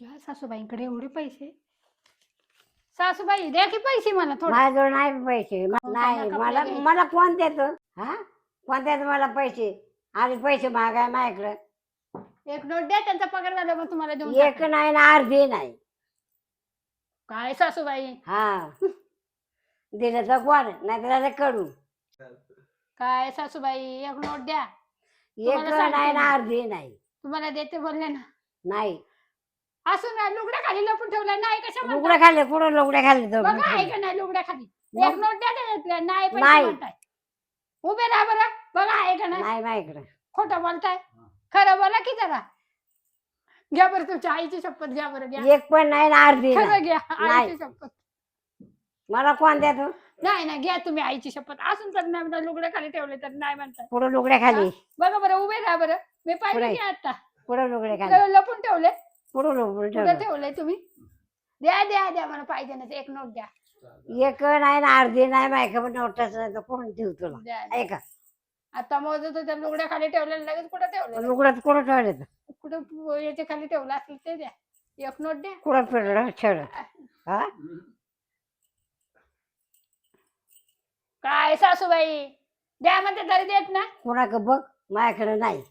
या सासूबाईंकडे एवढे पैसे. सासूबाई द्या की पैसे मला थोडे. माझ्याजवळ नाही पैसे. म- हो, नाही त्यांना मला कपडे मला कोण देत? हा? कोण देत मला पैसे? आधी पैसे मागाय माझ्याकडे. एक नोट द्या त्यांचा पगार झाला मग तुम्हाला देऊन एक टाकेन. नाही ना अर्धी नाही. काय सासूबाई? हा. दिलं तर कोण? नाही तर त्याचं कडू काय सासूबाई एक नोट द्या. एक तुम्हाला सांगते नाही ना मी. अर्धी नाही. तुम्हाला देते बोलले ना. नाही. असू ना लुगड्या खाली लपून ठेवला नाही कशा म्हणताय? लुगड्या खाल्ले कुठं लुगड्या खाल्ले बघा आहे का नाही लुगड्या खाली? एक नोट द्या त्याच्यातल्या नाही पैसे नाही. म्हणताय. उभे राहा बरं. बघा आहे का नाही? नाही माझ्याकडे खोटं बोलताय. खरं बोला की जरा. घ्या बरं तुमच्या आईची शपथ घ्या बरं घ्या. एक पण नाही ना अर्धी नाही. खरं घ्या नाही. आईची शपथ. मला कोण देतो नाही नाही घ्या तुम्ही आईची शपथ. असून तर नाही म्हणता लुगड्या खाली ठेवले तर नाही म्हणताय. कुठं लुगड्या खाली. बघा बरं उभे राहा बरं. मी पाहिजे पुढे. की आता. कुठं लुगड्या खाली. लपून ठेवले. कुठं ठेवलं. ठेवलंय तुम्ही? द्या द्या द्या मला पाहिजे ना एक नोट द्या. एक नाही ना अर्धी नाही माझ्याकडे पण नोटच नाही तर कोण देऊ तुला? द्या द्या. ऐका. आता मोजत होत्या लुगड्या खाली ठेवलेलं लगेच कुठं ठेवलं लुगड्यात कुठं ठेवलं कुठं याच्या खाली ठेवलं असेल ते द्या. एक नोट द्या. कुठं फिरलं? छेड. हा? काय सासूबाई? द्या म्हणते तरी देत ना. कुणाक बघ? माझ्याकडे नाही.